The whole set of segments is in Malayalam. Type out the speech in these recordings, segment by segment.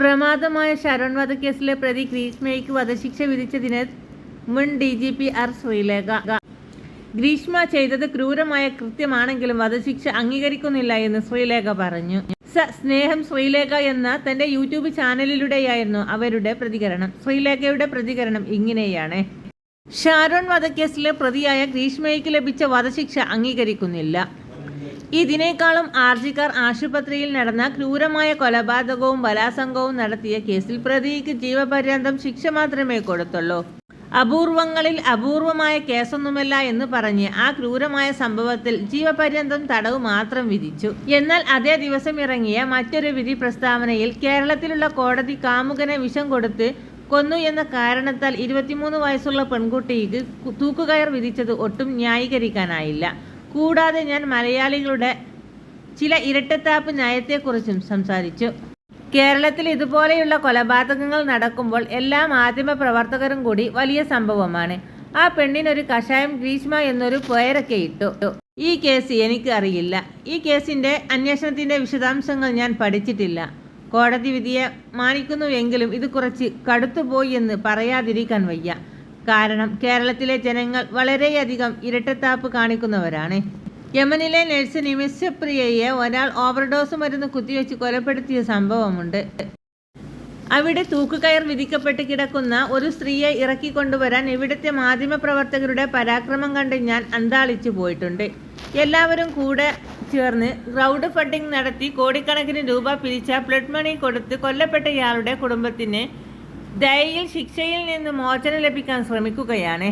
പ്രമാദമായ ശരൺ വധക്കേസിലെ പ്രതി ഗ്രീഷ്മയ്ക്ക് വധശിക്ഷ വിധിച്ചതിന് മുൻ D G P R Sreelekha. Greeshma ചെയ്തത് ക്രൂരമായ കൃത്യമാണെങ്കിലും വധശിക്ഷ അംഗീകരിക്കുന്നില്ല എന്ന് ശ്രീലേഖ പറഞ്ഞു. സ സ്നേഹം ശ്രീലേഖ എന്ന തന്റെ യൂട്യൂബ് ചാനലിലൂടെയായിരുന്നു അവരുടെ പ്രതികരണം. ശ്രീലേഖയുടെ പ്രതികരണം ഇങ്ങനെയാണ്. ഷാരോൺ വധക്കേസിലെ പ്രതിയായ ഗ്രീഷ്മയ്ക്ക് ലഭിച്ച വധശിക്ഷ അംഗീകരിക്കുന്നില്ല. ഇതിനേക്കാളും ആർജിക്കാർ ആശുപത്രിയിൽ നടന്ന ക്രൂരമായ കൊലപാതകവും ബലാസംഗവും നടത്തിയ കേസിൽ പ്രതിക്ക് ജീവപര്യന്തം ശിക്ഷ മാത്രമേ കൊടുത്തുള്ളൂ. അപൂർവങ്ങളിൽ അപൂർവമായ കേസൊന്നുമല്ല എന്ന് പറഞ്ഞ് ആ ക്രൂരമായ സംഭവത്തിൽ ജീവപര്യന്തം തടവ് മാത്രം വിധിച്ചു. എന്നാൽ അതേ ദിവസം ഇറങ്ങിയ മറ്റൊരു വിധി പ്രസ്താവനയിൽ കേരളത്തിലുള്ള കോടതി കാമുകനെ വിഷം കൊടുത്ത് കൊന്നു എന്ന കാരണത്താൽ ഇരുപത്തിമൂന്ന് വയസ്സുള്ള പെൺകുട്ടിക്ക് തൂക്കുകയർ വിധിച്ചത് ഒട്ടും ന്യായീകരിക്കാനായില്ല. കൂടാതെ ഞാൻ മലയാളികളുടെ ചില ഇരട്ടത്താപ്പ് നയത്തെക്കുറിച്ചും സംസാരിച്ചു. കേരളത്തിൽ ഇതുപോലെയുള്ള കൊലപാതകങ്ങൾ നടക്കുമ്പോൾ എല്ലാ മാധ്യമ പ്രവർത്തകരും കൂടി വലിയ സംഭവമാണ്. ആ പെണ്ണിനൊരു കഷായം ഗ്രീഷ്മ എന്നൊരു പേരൊക്കെ ഇട്ടു. ഈ കേസ് എനിക്ക് അറിയില്ല. ഈ കേസിന്റെ അന്വേഷണത്തിന്റെ വിശദാംശങ്ങൾ ഞാൻ പഠിച്ചിട്ടില്ല. കോടതി വിധിയെ മാനിക്കുന്നുവെങ്കിലും ഇത് കുറച്ച് കടുത്തുപോയി എന്ന് പറയാതിരിക്കാൻ വയ്യ. കാരണം കേരളത്തിലെ ജനങ്ങൾ വളരെയധികം ഇരട്ടത്താപ്പ് കാണിക്കുന്നവരാണ്. യമനിലെ നഴ്സ് നിമിഷപ്രിയയെ ഒരാൾ ഓവർഡോസ് മരുന്ന് കുത്തിവെച്ച് കൊലപ്പെടുത്തിയ സംഭവമുണ്ട്. അവിടെ തൂക്കുകയർ വിധിക്കപ്പെട്ട് കിടക്കുന്ന ഒരു സ്ത്രീയെ ഇറക്കിക്കൊണ്ടുവരാൻ ഇവിടുത്തെ മാധ്യമപ്രവർത്തകരുടെ പരാക്രമം കണ്ട് ഞാൻ അന്താളിച്ചു പോയിട്ടുണ്ട്. എല്ലാവരും കൂടെ ചേർന്ന് ക്രൗഡ് ഫണ്ടിംഗ് നടത്തി കോടിക്കണക്കിന് രൂപ പിരിച്ച ബ്ലഡ് മണി കൊടുത്ത് കൊല്ലപ്പെട്ട ഇയാളുടെ കുടുംബത്തിന് ദയയിൽ ശിക്ഷയിൽ നിന്ന് മോചനം ലഭിക്കാൻ ശ്രമിക്കുകയാണ്.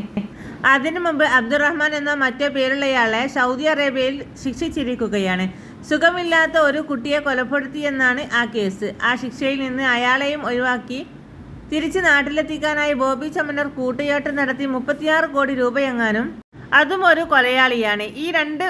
അതിനു മുമ്പ് അബ്ദുറഹ്മാൻ എന്ന മറ്റേ പേരുള്ളയാളെ സൗദി അറേബ്യയിൽ ശിക്ഷിച്ചിരിക്കുകയാണ്. സുഖമില്ലാത്ത ഒരു കുട്ടിയെ കൊലപ്പെടുത്തിയെന്നാണ് ആ കേസ്. ആ ശിക്ഷയിൽ നിന്ന് അയാളെയും ഒഴിവാക്കി തിരിച്ച് നാട്ടിലെത്തിക്കാനായി ബോബി ചമ്മനർ കൂട്ടുകെട്ട് നടത്തി മുപ്പത്തിയാറ് കോടി രൂപയെങ്ങാനും. അതും ഒരു കൊലയാളിയാണ്. ഈ രണ്ട്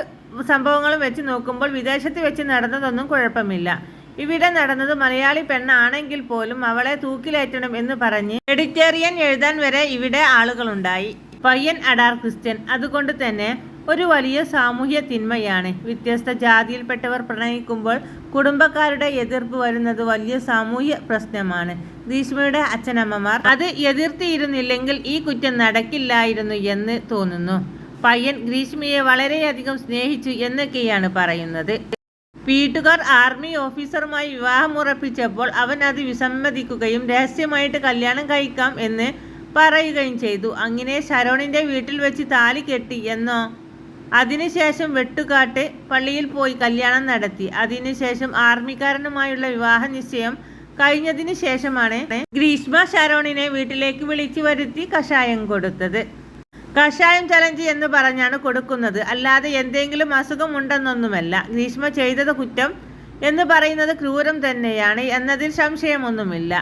സംഭവങ്ങളും വെച്ച് നോക്കുമ്പോൾ വിദേശത്ത് വെച്ച് നടന്നതൊന്നും കുഴപ്പമില്ല. ഇവിടെ നടന്നത് മലയാളി പെണ്ണാണെങ്കിൽ പോലും അവളെ തൂക്കിലേറ്റണം എന്ന് പറഞ്ഞ് എഡിറ്റേറിയൻ എഴുതാൻ വരെ ഇവിടെ ആളുകളുണ്ടായി. പയ്യൻ അഡാർ ക്രിസ്ത്യൻ. അതുകൊണ്ട് തന്നെ ഒരു വലിയ സാമൂഹ്യ തിന്മയാണ്. വ്യത്യസ്ത ജാതിയിൽപ്പെട്ടവർ പ്രണയിക്കുമ്പോൾ കുടുംബക്കാരുടെ എതിർപ്പ് വരുന്നത് വലിയ സാമൂഹ്യ പ്രശ്നമാണ്. ഗ്രീഷ്മയുടെ അച്ഛനമ്മമാർ അത് എതിർത്തിയിരുന്നില്ലെങ്കിൽ ഈ കുറ്റം നടക്കില്ലായിരുന്നു എന്ന് തോന്നുന്നു. പയ്യൻ ഗ്രീഷ്മയെ വളരെയധികം സ്നേഹിച്ചു എന്നൊക്കെയാണ് പറയുന്നത്. വീട്ടുകാർ ആർമി ഓഫീസറുമായി വിവാഹം ഉറപ്പിച്ചപ്പോൾ അവൻ അത് വിസമ്മതിക്കുകയും രഹസ്യമായിട്ട് കല്യാണം കഴിക്കാം എന്ന് പറയുകയും ചെയ്തു. അങ്ങനെ ശരോണിന്റെ വീട്ടിൽ വെച്ച് താലി കെട്ടി എന്നോ അതിനുശേഷം വെട്ടുകാട്ട് പള്ളിയിൽ പോയി കല്യാണം നടത്തി. അതിനുശേഷം ആർമിക്കാരനുമായുള്ള വിവാഹ നിശ്ചയം കഴിഞ്ഞതിന് ശേഷമാണ് ഗ്രീഷ്മ ശരോണിനെ വീട്ടിലേക്ക് വിളിച്ചു വരുത്തി കഷായം കൊടുത്തത്. കഷായം ചലഞ്ച് എന്ന് പറഞ്ഞാണ് കൊടുക്കുന്നത്. അല്ലാതെ എന്തെങ്കിലും അസുഖമുണ്ടെന്നൊന്നുമല്ല. ഗ്രീഷ്മ ചെയ്തത് കുറ്റം എന്ന് പറയുന്നത് ക്രൂരം തന്നെയാണ് എന്നതിൽ സംശയമൊന്നുമില്ല.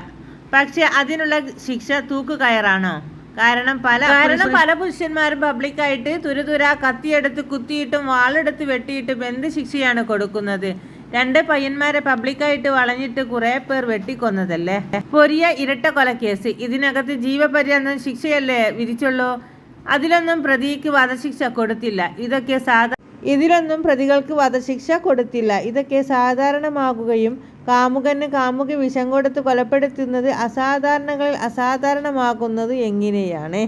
പക്ഷെ അതിനുള്ള ശിക്ഷ തൂക്കുകയറാണോ? കാരണം പല കാരണം പല പുരുഷന്മാരും പബ്ലിക്കായിട്ട് തുരുതുര കത്തിയെടുത്ത് കുത്തിയിട്ടും വാളെടുത്ത് വെട്ടിയിട്ടും എന്ത് ശിക്ഷയാണ് കൊടുക്കുന്നത്? രണ്ട് പയ്യന്മാരെ പബ്ലിക്കായിട്ട് വളഞ്ഞിട്ട് കുറെ പേർ വെട്ടിക്കൊന്നതല്ലേ? പൊരിയ ഇരട്ട കൊലക്കേസ് ഇതിനകത്ത് ജീവപര്യന്തം ശിക്ഷയല്ലേ വിധിച്ചുള്ളൂ? അതിലൊന്നും പ്രതിക്ക് വധശിക്ഷ കൊടുത്തില്ല. ഇതൊക്കെ സാധാ ഇതിലൊന്നും പ്രതികൾക്ക് വധശിക്ഷ കൊടുത്തില്ല. ഇതൊക്കെ സാധാരണമാകുകയും കാമുകന് കാമുകി വിഷം കൊടുത്ത് കൊലപ്പെടുത്തുന്നത് അസാധാരണങ്ങളിൽ അസാധാരണമാകുന്നത് എങ്ങനെയാണ്?